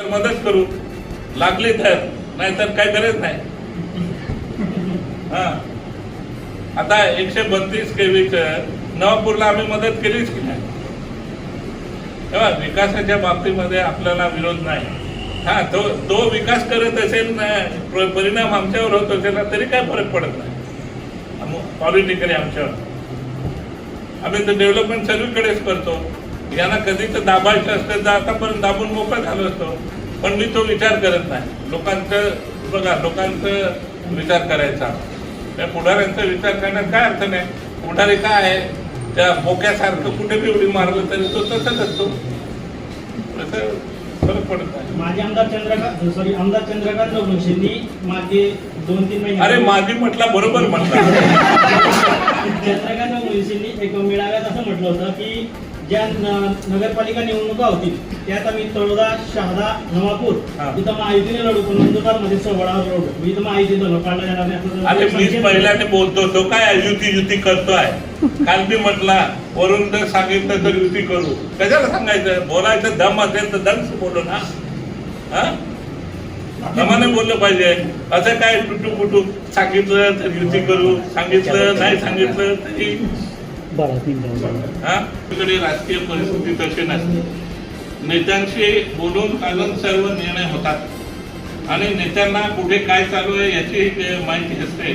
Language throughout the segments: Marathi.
तर मदत करू. लागली तर नाहीतर काय गरज नाही. हा. आता एकशे बत्तीस केवीच नवापूरला आम्ही मदत केलीच की नाही? तेव्हा विकासाच्या बाबतीमध्ये आपल्याला विरोध नाही. हा तो तो विकास करत असेल ना परिणाम आमच्यावर होत असेल ना तरी काय फरक पडत नाही. पॉलिटिकली आमच्यावर. आम्ही तर डेव्हलपमेंट सगळीकडेच करतो. यांना कधी तर दाबायचं असतं तर आतापर्यंत दाबून मोकळं झालो असतो. पण मी तो विचार करत नाही. लोकांचं बघा लोकांचं विचार करायचा. त्या पुढाऱ्यांचा विचार करण्यात काय अर्थ नाही. पुढारी काय आहे? त्या बोक्यासारखं कुठे बी उडी मारलं तरी तो तसंच असतो. तसं फरक पडत नाही. माजी आमदार चंद्रकांत सॉरी आमदार चंद्रकांत रघुवंशींनी मागे दोन तीन महिने अरे माझी म्हटला बरोबर म्हटला. चंद्रकांत रघुवंशींनी एक मेळाव्यात असं म्हटलं होतं की ज्या नगरपालिका निवडणुका होतील त्यात आम्ही तळोदा शहादा नवापूर. इथं महायुतीने लढू पण नंदुरबारमध्ये सोहळावर लढू मी इथं महायुतीने लढू काढला जाणार नाही बोलतो तो काय युती युती करतोय? काल मी म्हटला वरून जर सांगितलं तर युती करू. कशाला सांगायचं? बोलायचं दम असेल तर दम बोलू ना. हा? दमाने बोललं पाहिजे. असं काय टुटू फुटू सांगितलं तर युती करू सांगितलं नाही सांगितलं तरी हा? तिकडे राजकीय परिस्थिती तशी नसते. नेत्यांशी बोलून चालून सर्व निर्णय होतात. आणि नेत्यांना कुठे काय चालू आहे याची माहिती असते.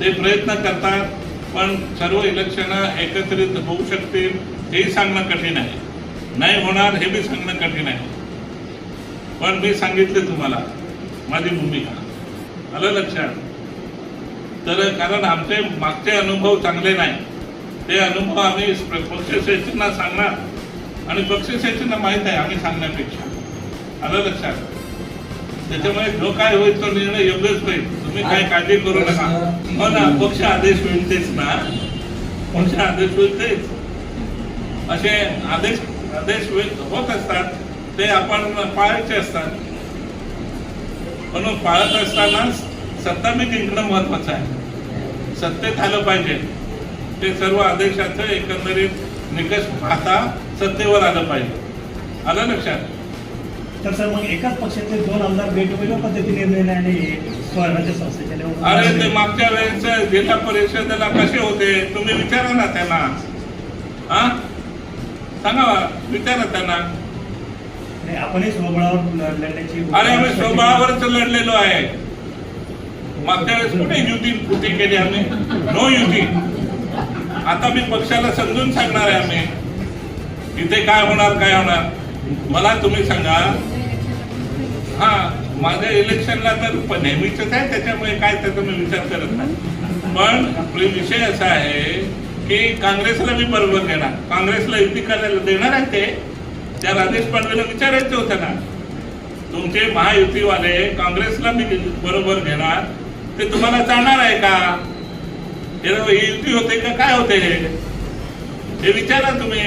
ते प्रयत्न करतात पण सर्व इलेक्शन एकत्रित होऊ शकतील हेही सांगणं कठीण आहे. नाही होणार हे बी सांगणं कठीण आहे. पण मी सांगितले तुम्हाला माझी भूमिका. आलं लक्षात? तर कारण आमचे मागचे अनुभव चांगले नाही. ते अनुभव आम्ही पक्षश्रेष्ठींना सांगणार. आणि पक्षश्रेष्ठींना माहीत आहे आम्ही सांगण्यापेक्षा. आलं लक्षात? त्याच्यामुळे जो काय होईल तो निर्णय योग्यच होईल. तुम्ही काय काळजी करू नका. हो ना पक्ष आदेश होईल तेच ना. पक्ष आदेश होईल तेच. असे आदेश आदेश होत असतात. ते आपण पाळायचे असतात. म्हणून पाळत असताना सत्ता मी जिंकणं महत्वाचं आहे. सत्तेत आलं पाहिजे. ते सर्व आदेशाचं एकंदरीत निकष पाहता सत्तेवर आलं पाहिजे. आलं लक्षात? तर सर मग एकाच पक्षाचे दोन आमदार वेगवेगळ्या पद्धतीने निर्णय आणि स्वराज्य अरे ते मागच्या वेळेस जिल्हा परिषदेला कसे होते? तुम्ही विचारा ना त्यांना. हा? सांगा विचारा त्यांना. आपणही स्वबळावर लढण्याची अरे आम्ही स्वबळावरच लढलेलो आहे. मागच्या वेळेस कुठे युती कृती केली आम्ही? नो युती. आता मी पक्षाला समजून सांगणार आहे आम्ही. इथे काय होणार काय होणार? मला तुम्ही सांगा. हा माझ्या इलेक्शनला तर नेहमीच आहे त्याच्यामुळे काय त्याचा मी विचार करत नाही. पण आपले विषय असा आहे की काँग्रेसला मी बरोबर घेणार काँग्रेसला युती करायला देणार आहे ते. त्या राजेश पांडवेला विचारायचं होतं ना. तुमचे महायुतीवाले काँग्रेसला मी बरोबर घेणार. ते तुम्हाला जाणार आहे का? युती होते का? काय होते हे? विचारा तुम्ही.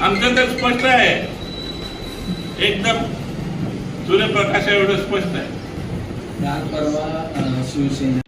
आमचं तर स्पष्ट आहे. एकदम सूर्यप्रकाश एवढं स्पष्ट आहे. काल परवा शिवसेना